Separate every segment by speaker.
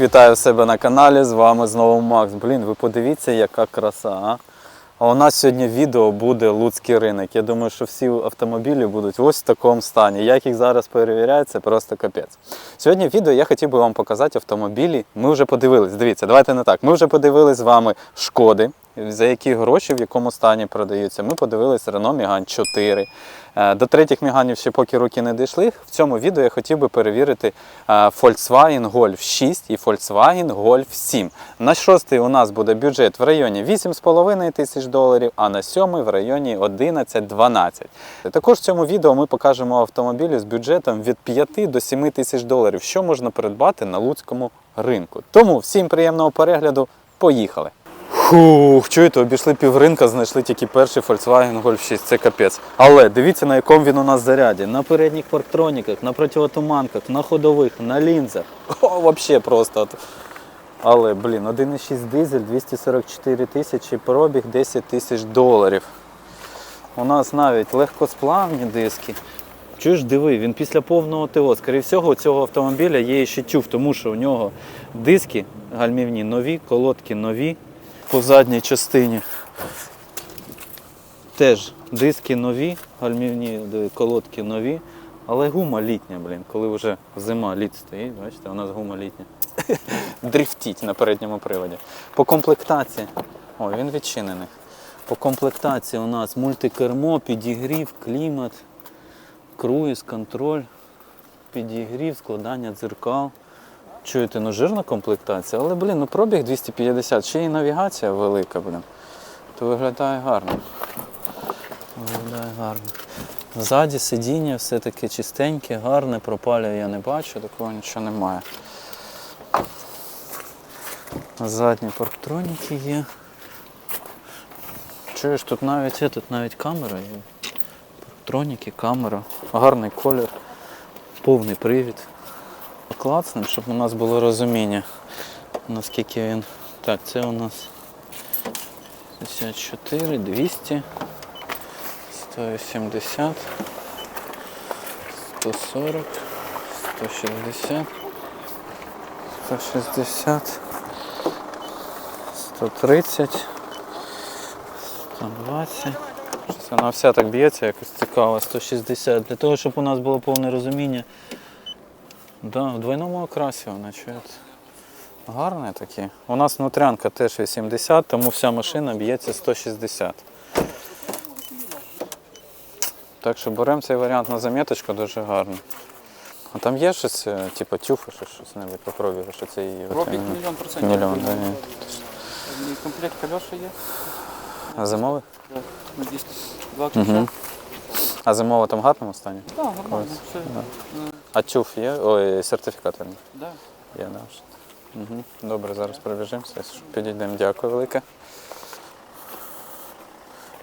Speaker 1: Вітаю себе на каналі. З вами знову Макс. Блін, ви подивіться, яка краса. А? А у нас сьогодні відео буде Луцький ринок. Я думаю, що всі автомобілі будуть ось в такому стані. Як їх зараз перевіряють, це просто капець. Сьогодні в відео я хотів би вам показати автомобілі. Ми вже подивились. Дивіться, давайте не так. Ми вже подивились з вами шкоди, за які гроші, в якому стані продаються. Ми подивились Renault Megane 4. Е, До третіх Меганів ще поки руки не дійшли. В цьому відео я хотів би перевірити е, Volkswagen Golf 6 і Volkswagen Golf 7. На шостий у нас буде бюджет в районі 8,5 тисяч доларів, а на сьомий в районі 11-12. Також в цьому відео ми покажемо автомобілі з бюджетом від 5 до 7 тисяч доларів, що можна придбати на луцькому ринку. Тому всім приємного перегляду. Поїхали! Фух, чуєте, обійшли півринка, знайшли тільки перший Volkswagen Golf 6, це капець. Але дивіться, на якому він у нас заряді. На передніх парктроніках, на противотуманках, на ходових, на лінзах. О, взагалі просто. Але, блін, 1,6 дизель, 244 тисячі, пробіг 10 тисяч доларів. У нас навіть легкосплавні диски. Чуєш, диви, він після повного ТО. Скоріше всього, у цього автомобіля є ще тюф, тому що у нього диски гальмівні нові, колодки нові по задній частині. Теж диски нові, гальмівні колодки нові, але гума літня, блін, коли вже зима, літ стоїть, бачите, у нас гума літня. Дрифтіть на передньому приводі. По комплектації. Ой, він відчинений. По комплектації у нас мультикермо, підігрів, клімат, круїз, контроль, підігрів, складання дзеркал. Чуєте, ну жирна комплектація, але, блін, ну пробіг 250, ще й навігація велика, блін. То виглядає гарно. Виглядає гарно. Ззаді сидіння все таке чистеньке, гарне, пропалює я не бачу, такого нічого немає. Задні парктроніки є. Чуєш, тут навіть, є, тут навіть камера є. Парктроніки, камера, гарний колір, повний привід. Клацнем, щоб у нас було розуміння, наскільки він. Так, це у нас 54, 200, 180, 140, 160, 160, 130, 120. Щось Вона вся так б'ється, якось цікаво, 160. Для того, щоб у нас було повне розуміння. Да, в двойному окрасі вона чуєте. Гарне такі. У нас внутрянка теж 80, тому вся машина б'ється 160. Так що беремо цей варіант на заміточку дуже гарно. А там є щось, е, типу тюфи, що щось небудь по що це її.
Speaker 2: Пробіг мільйон процентів.
Speaker 1: Мільйон, да, ні.
Speaker 2: Комплект кольоша є.
Speaker 1: А зимовий?
Speaker 2: Так. Два ключа.
Speaker 1: Угу. А зимова там в гарному стані?
Speaker 2: Так, нормально. Все.
Speaker 1: А тюф є? Ой, сертифікат. верні.
Speaker 2: Да.
Speaker 1: Є наш. Угу. Добре, зараз пробіжимося. Підійдемо. Дякую велике.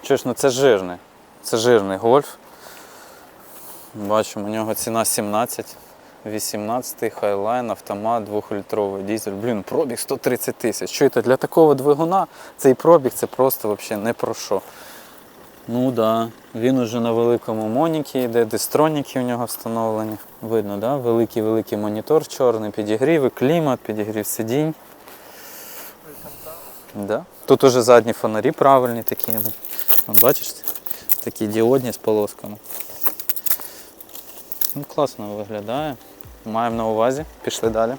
Speaker 1: Чуєш, ну це жирний. Це жирний гольф. Бачимо, у нього ціна 17. 18 хайлайн, автомат, 2-літровий дизель. Блін, пробіг 130 тисяч. Чуєте, для такого двигуна цей пробіг це просто взагалі не про що. Ну так, да. він уже на великому моніки йде, дистроніки у нього встановлені. Видно, да? великий великий монітор чорний, підігріви, клімат, підігрів сидінь. Да. Тут уже задні фонарі правильні такі. Вон, бачиш, такі діодні з полосками. Ну, класно виглядає. Маємо на увазі. Пішли далі.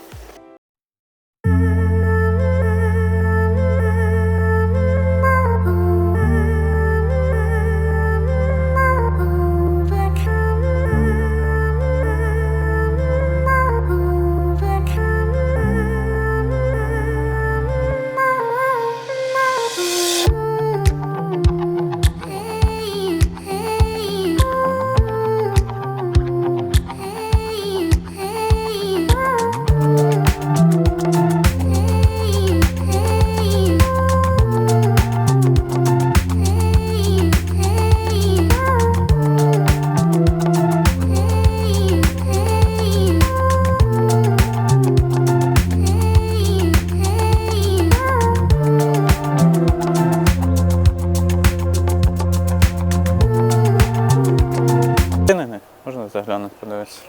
Speaker 3: заглянуть, подивитися.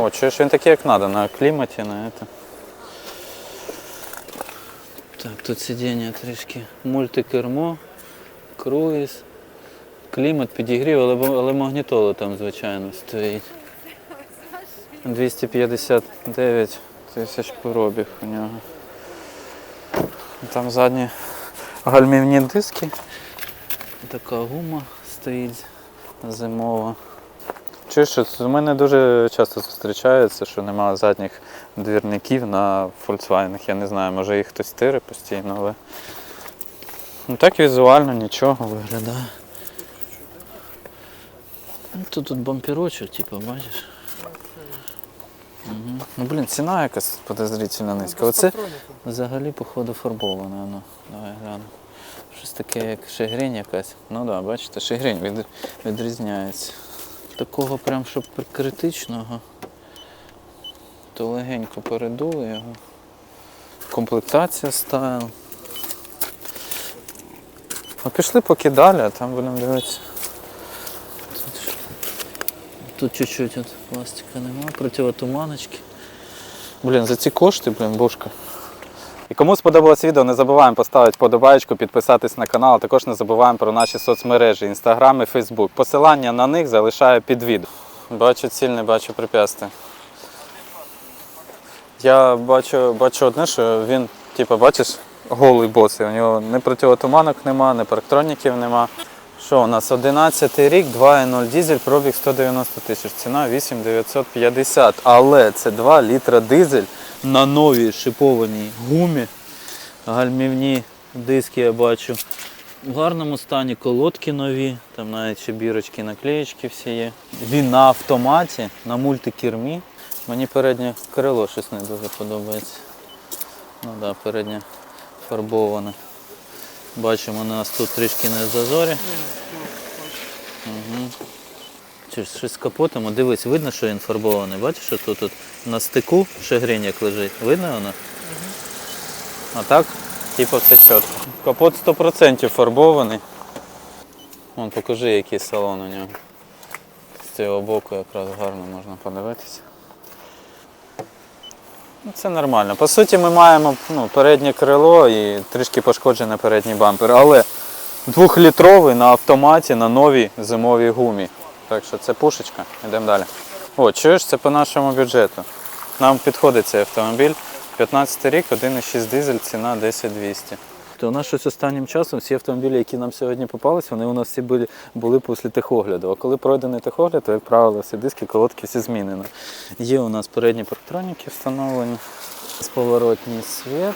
Speaker 3: О,
Speaker 1: чуєш, він такий як треба, на кліматі, на це. Так, тут сидіння трішки. Мультикермо, круїз, клімат підігрів, але але магнітола там, звичайно, стоїть. 259 тисяч пробіг у нього. Там задні гальмівні диски. Така гума стоїть зимова. Чуєш, що у мене дуже часто зустрічається, що немає задніх двірників на Volkswagen. Я не знаю, може їх хтось тире постійно, але ну, так візуально нічого виглядає. Ну, Тут, тут бамперочок, типу, бачиш. Угу. Ну блін, ціна якась подозрительно низька. Оце взагалі, походу, фарбоване. Ну, давай глянемо. Щось таке, як шегрень якась. Ну да, бачите, шегрень від, відрізняється. Такого прям, щоб критичного, то легенько передули його. Комплектація стайл. А пішли поки далі, а там будемо дивитися. Тут, чуть-чуть пластика нема, противотуманочки. Блін, за ці кошти, блін, бошка. І кому сподобалось відео, не забуваємо поставити подобаєчку, підписатись на канал, а також не забуваємо про наші соцмережі, інстаграм і фейсбук. Посилання на них залишаю під відео. Бачу ціль, не бачу прип'ясти. Я бачу, бачу одне, що він, типу, бачиш, голий босий. У нього ні противотуманок нема, ні парктроніків нема. Що у нас 11 рік, 2.0 дизель, пробіг 190 тисяч, ціна 8950. Але це 2 літра дизель на новій шипованій гумі. Гальмівні диски я бачу. В гарному стані колодки нові, там навіть ще бірочки, наклеєчки всі є. Він на автоматі, на мультикермі. Мені переднє крило щось не дуже подобається. Ну да, переднє фарбоване. Бачимо, у нас тут трішки не зазорі. Угу. Чи щось з капотом? Дивись, видно, що він фарбований. Бачиш, що тут, тут на стику шагрень як лежить. Видно воно? А так, типу все чітко. Капот 100% фарбований. Вон покажи, який салон у нього. З цього боку якраз гарно можна подивитися. Ну, Це нормально. По суті, ми маємо ну, переднє крило і трішки пошкоджений передній бампер, але двохлітровий на автоматі на новій зимовій гумі. Так що це пушечка, йдемо далі. О, чуєш, це по нашому бюджету. Нам підходить цей автомобіль. 15 рік, 1,6 дизель, ціна 10200. То у нас щось останнім часом всі автомобілі, які нам сьогодні попались, вони у нас всі були, були після техогляду. А коли пройдений техогляд, то, як правило, всі диски, колодки всі змінені. Є у нас передні парктроніки встановлені, поворотній світ.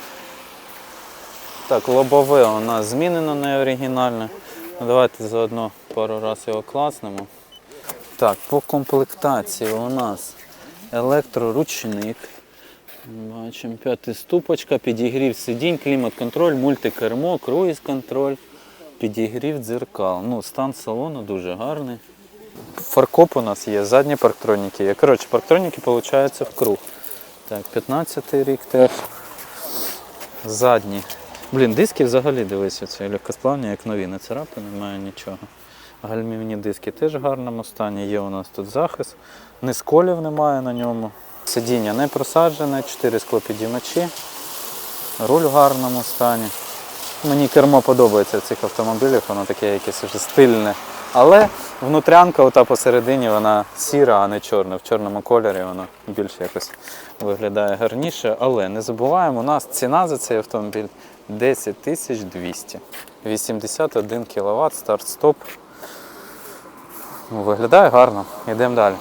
Speaker 1: Так, лобове у нас змінено не оригінальне. Ну, давайте заодно пару разів його класнемо. Так, по комплектації у нас електроручник. Бачимо, п'ята ступочка, підігрів сидінь, клімат-контроль, мультикермо, круїз-контроль, підігрів дзеркал. Ну, стан салону дуже гарний. Фаркоп у нас є, задні парктроніки є. Коротше, парктроніки виходить в круг. Так, 15 рік теж. Задні. Блін, диски взагалі дивись, оце легкосплавні, як нові, не царапи, немає нічого. Гальмівні диски теж в гарному стані. Є у нас тут захист. Ні сколів немає на ньому. Сидіння не просаджене, 4 склопідіймачі. Руль в гарному стані. Мені кермо подобається в цих автомобілях, воно таке якесь вже стильне. Але внутрянка ота посередині вона сіра, а не чорна. В чорному кольорі воно більш якось виглядає гарніше. Але не забуваємо, у нас ціна за цей автомобіль 10 тисяч 200. 81 кВт, старт-стоп. Ну, Виглядає гарно. Йдемо далі.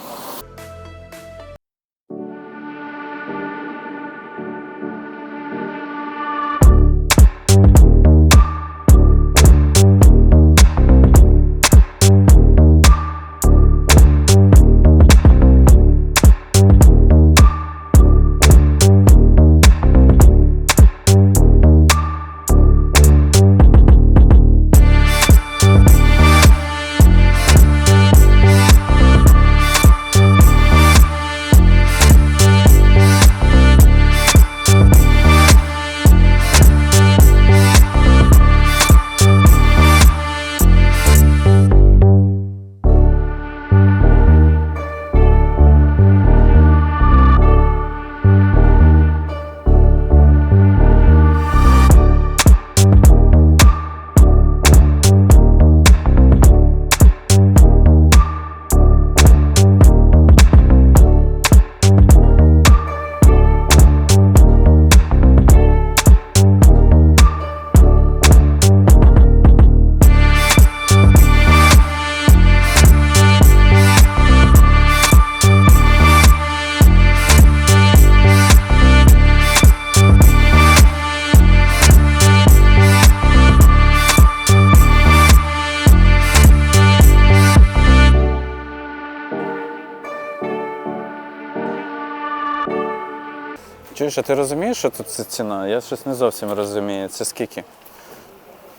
Speaker 1: Міша, ти розумієш, що тут це ціна? Я щось не зовсім розумію. Це скільки?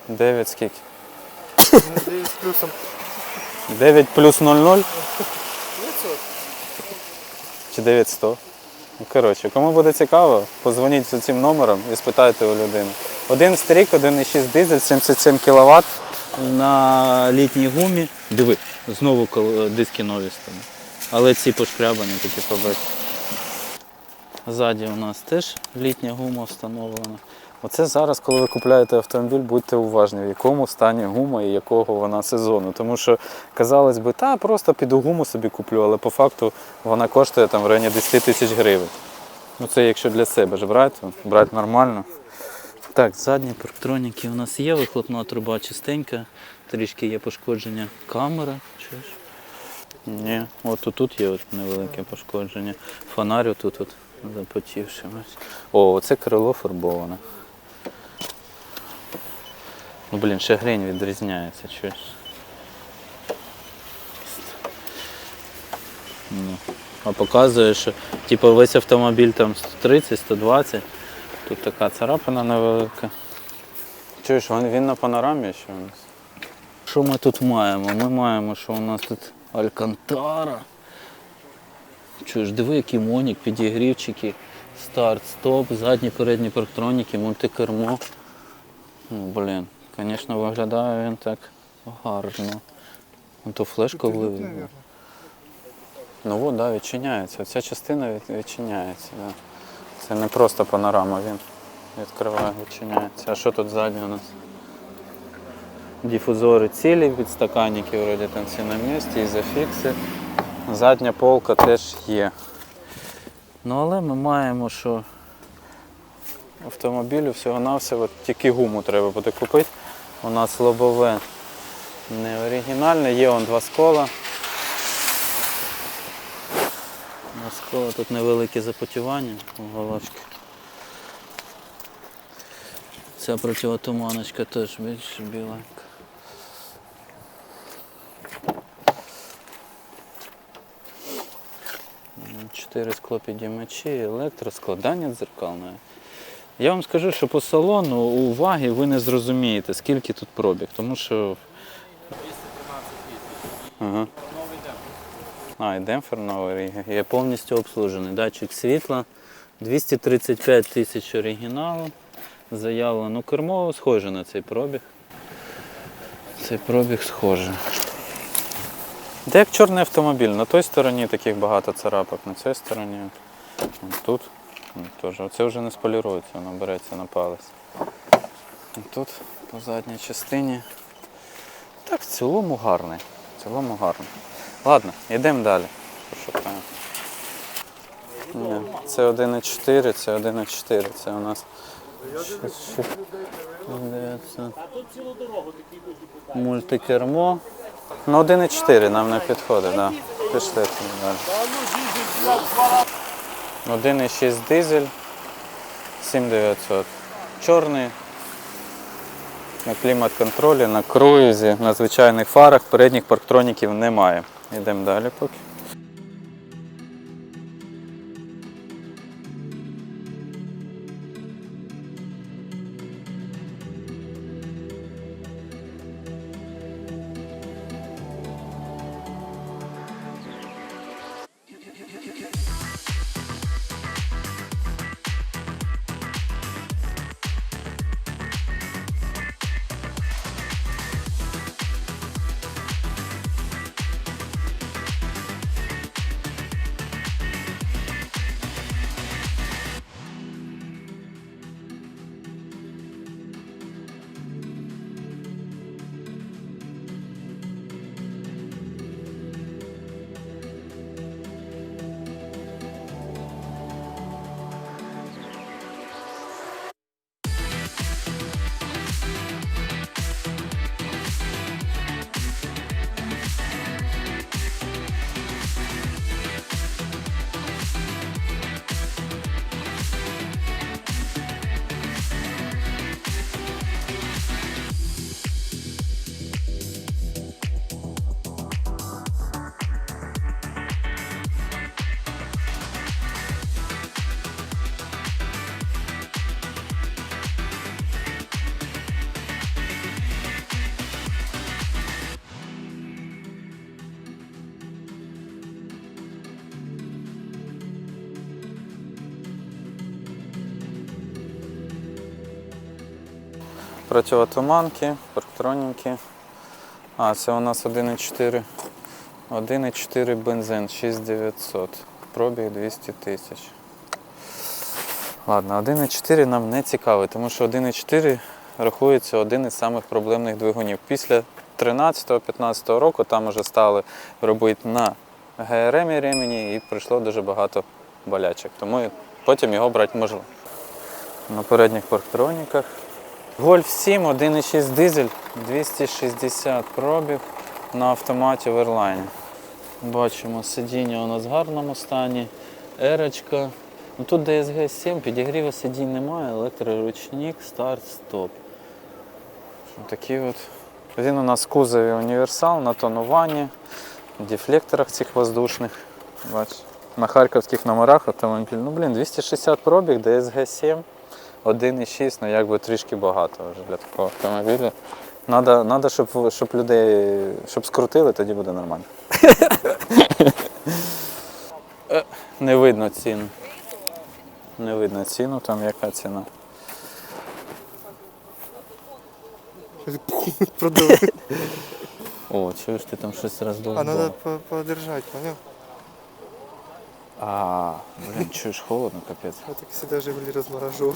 Speaker 1: 9 скільки?
Speaker 3: Надеюсь, плюсом
Speaker 1: 9 плюс 00
Speaker 3: 900.
Speaker 1: чи 900? Ну, коротше, кому буде цікаво, позвоніть за цим номером і спитайте у людини. Один стрік, 1,6 дизель, 77 кВт на літній гумі. Диви, знову диски нові стали. Але ці пошкрябані такі побиті. Ззаді у нас теж літня гума встановлена. Оце зараз, коли ви купуєте автомобіль, будьте уважні, в якому стані гума і якого вона сезону. Тому що, казалось би, та просто піду гуму собі куплю, але по факту вона коштує там в районі 10 тисяч гривень. Ну це якщо для себе ж брати, брати нормально. Так, задні парктроніки у нас є, вихлопна труба чистенька, трішки є пошкодження камери. Чуєш? Ні, от тут, є от невелике пошкодження. Фонарь тут от запотівши. О, оце крило фарбоване. Ну, блін, ще грень відрізняється, чуєш. Ну. А показує, що типу, весь автомобіль там 130-120, тут така царапина невелика. Чуєш, він, він на панорамі ще у нас. Що ми тут маємо? Ми маємо, що у нас тут Алькантара. Чуєш, диви, який монік, підігрівчики, старт, стоп, задні, передні парктроніки, мультикермо. Ну, блін, звісно, виглядає він так гарно. Ну, то флешку вивів. Ну от, да, відчиняється. Ця частина від- відчиняється. Да. Це не просто панорама, він відкриває, відчиняється. А що тут ззаді у нас? Дифузори цілі, підстаканники вроді там всі на місці, ізофікси. Задня полка теж є. Ну але ми маємо, що автомобілю всього-навсього тільки гуму треба буде купити. У нас лобове не оригінальне, є он два скола. Навколо тут невелике запотівання головки. Ця противотуманочка теж більш біленька. М, Чотири склопідіймачі, електроскладання дзеркальне. Я вам скажу, що по салону у ваги ви не зрозумієте, скільки тут пробіг, тому що. Ага. А, і демпфер новий, є повністю обслужений. Датчик світла, 235 тисяч оригіналу. Заявлено ну, кермо схоже на цей пробіг. Цей пробіг схожий. Де як чорний автомобіль, на той стороні таких багато царапок, на цій стороні. Тут теж. Оце вже не сполірується, воно береться на палець. Тут по задній частині. Так, в цілому гарний. В цілому гарний. Ладно, йдемо далі. Пошукаємо. Ні, це 1,4, це 1,4, це у нас. щось- щось- здається, Мультикермо. Ну 1,4 нам не підходить. Да. Пішли далі. 1,6 дизель, 7900. Чорний. На клімат-контролі, на круїзі, на звичайних фарах, передніх парктроніків немає. Йдемо далі поки. Противотуманки, парктроніки. А, це у нас 1,4. 1,4 бензин, 6900. Пробіг 200 тисяч. Ладно, 1,4 нам не цікавий, тому що 1,4 рахується один із самих проблемних двигунів. Після 13-15 року там вже стали робити на ГРМ ремені і прийшло дуже багато болячок. Тому потім його брати можливо. На передніх парктроніках. Гольф 7, 1,6 дизель, 260 пробіг на автоматі в Ерлайні. Бачимо, сидіння у нас в гарному стані, ерочка. Ну, тут DSG 7, підігріву сидінь немає, електроручник, старт, стоп. Такі от. Він у нас в кузові універсал на тонуванні, дефлекторах цих воздушних. Бач. На харківських номерах автомобіль. Ну блін, 260 пробіг, DSG 7, 1,6, ну якби трішки багато вже для такого автомобіля. Надо, надо щоб, щоб людей щоб скрутили, тоді буде нормально. Е, Не видно ціну. Не видно ціну, там яка ціна. О, чуєш, ти там щось
Speaker 3: А
Speaker 1: роздовбав.
Speaker 3: надо по- подержать, понял?
Speaker 1: А, блін, чуєш, холодно, капець.
Speaker 3: Я так всегда Жигули разморажу.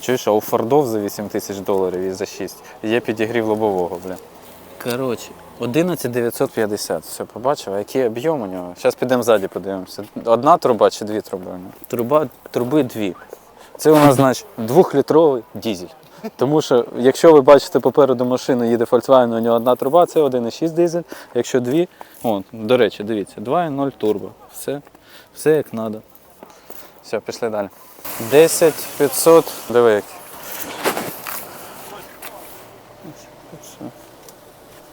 Speaker 1: Чуєш, а у Фордов за 8 тисяч доларів і за 6 є підігрів лобового, блін. Коротше, 11950. Все, побачив, а який об'єм у нього? Зараз підемо ззаді подивимося. Одна труба чи дві труби у нього? Труба, труби дві. Це у нас, значить, двохлітровий дізель. Тому що, якщо ви бачите попереду машину, їде Volkswagen, у нього одна труба, це 1,6 дизель. Якщо дві, о, до речі, дивіться, 2,0 турбо. Все, все як треба. Все, пішли далі. 10 500, диви які.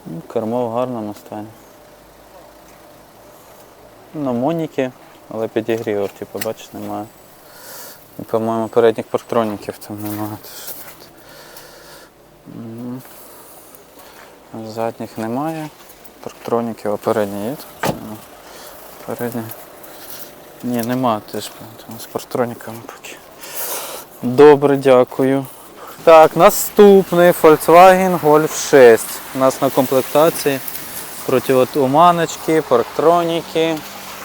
Speaker 1: Ну, Кермо в гарному стані. На моніки, але підігрівів, типу, бачиш, немає. І, по-моєму, передніх парктроніків там немає. Задніх немає. Парктроніків, а передні є? Передні. Ні, нема теж з парктроніками поки. Добре, дякую. Так, наступний Volkswagen Golf 6. У нас на комплектації противотуманочки, парктроніки.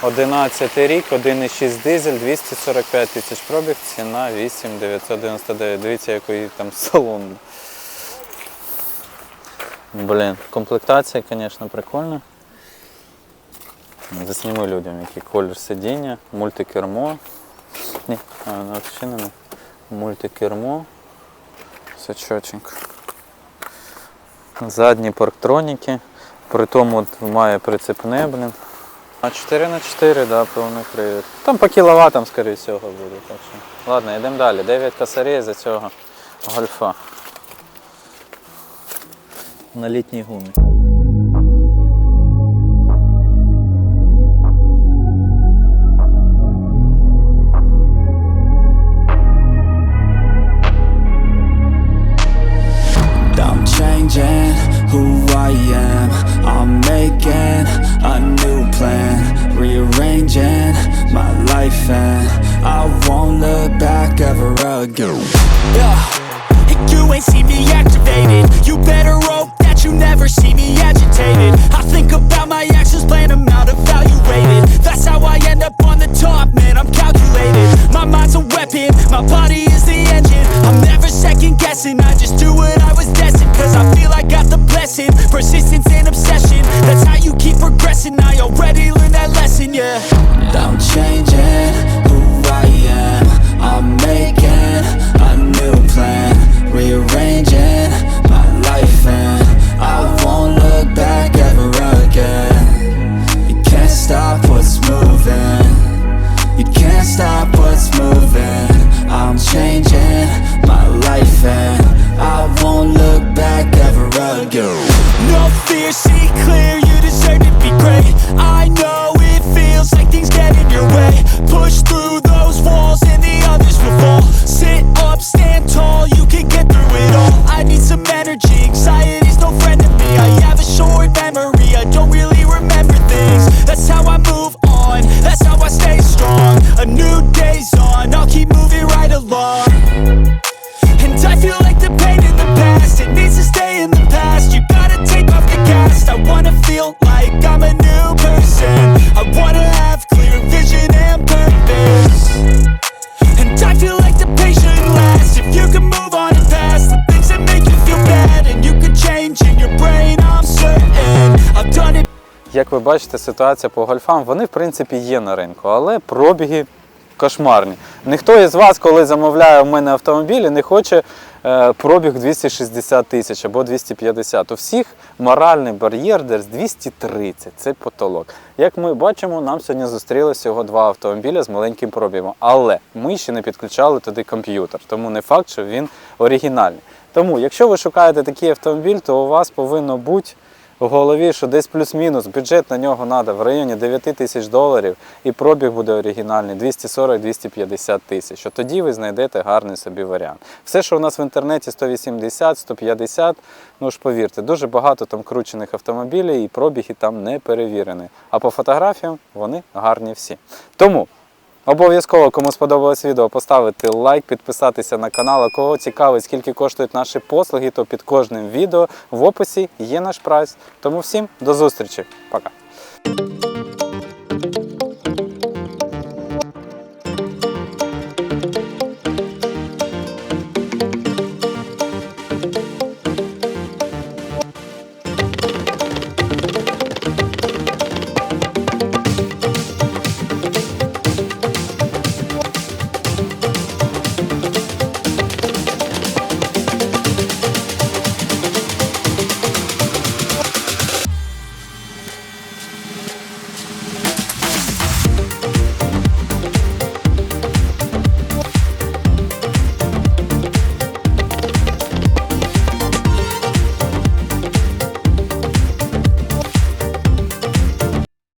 Speaker 1: 11 рік, 1,6 дизель, 245 тисяч пробіг, ціна 8999. Дивіться, який там салон. Блін, комплектація, звісно, прикольна. Засніму людям, який колір сидіння, мультикермо. Ні, а, воно відчинено. Мультикермо. Все чотенько. Задні парктроніки. При тому от має прицепне, блін. А 4 на 4 да, повний привід. Там по кіловатам, скоріше всього, буде. Так що. Ладно, йдемо далі. 9 косарей за цього гольфа. На літній гумі.
Speaker 4: I'm changing who I am. I'm making a new plan, rearranging my life, and I won't look back ever again.
Speaker 5: Yeah, and you ain't see me activated. You better hope that you never see me agitated. I think about my actions, plan them out, evaluated. That's how I end up on the top, man. I'm calculated. My mind's a weapon, my body is the engine. I'm never second guessing, I just do what I was destined. Cause I feel I got the blessing, persistence and obsession. That's how you keep progressing. I already learned that lesson, yeah. Don't change who
Speaker 1: як ви бачите, ситуація по гольфам, вони в принципі є на ринку, але пробіги кошмарні. Ніхто із вас, коли замовляє у мене автомобілі, не хоче е, пробіг 260 тисяч або 250. У всіх моральний бар'єр десь 230. Це потолок. Як ми бачимо, нам сьогодні зустрілося всього два автомобіля з маленьким пробігом. Але ми ще не підключали туди комп'ютер, тому не факт, що він оригінальний. Тому, якщо ви шукаєте такий автомобіль, то у вас повинно бути в голові, що десь плюс-мінус бюджет на нього треба в районі 9 тисяч доларів, і пробіг буде оригінальний 240-250 тисяч. От тоді ви знайдете гарний собі варіант. Все, що у нас в інтернеті 180, 150, ну ж повірте, дуже багато там кручених автомобілів і пробіги там не перевірені. А по фотографіям вони гарні всі. Тому. Обов'язково, кому сподобалось відео, поставити лайк, підписатися на канал. А кого цікавить, скільки коштують наші послуги, то під кожним відео в описі є наш прайс. Тому всім до зустрічі. Пока.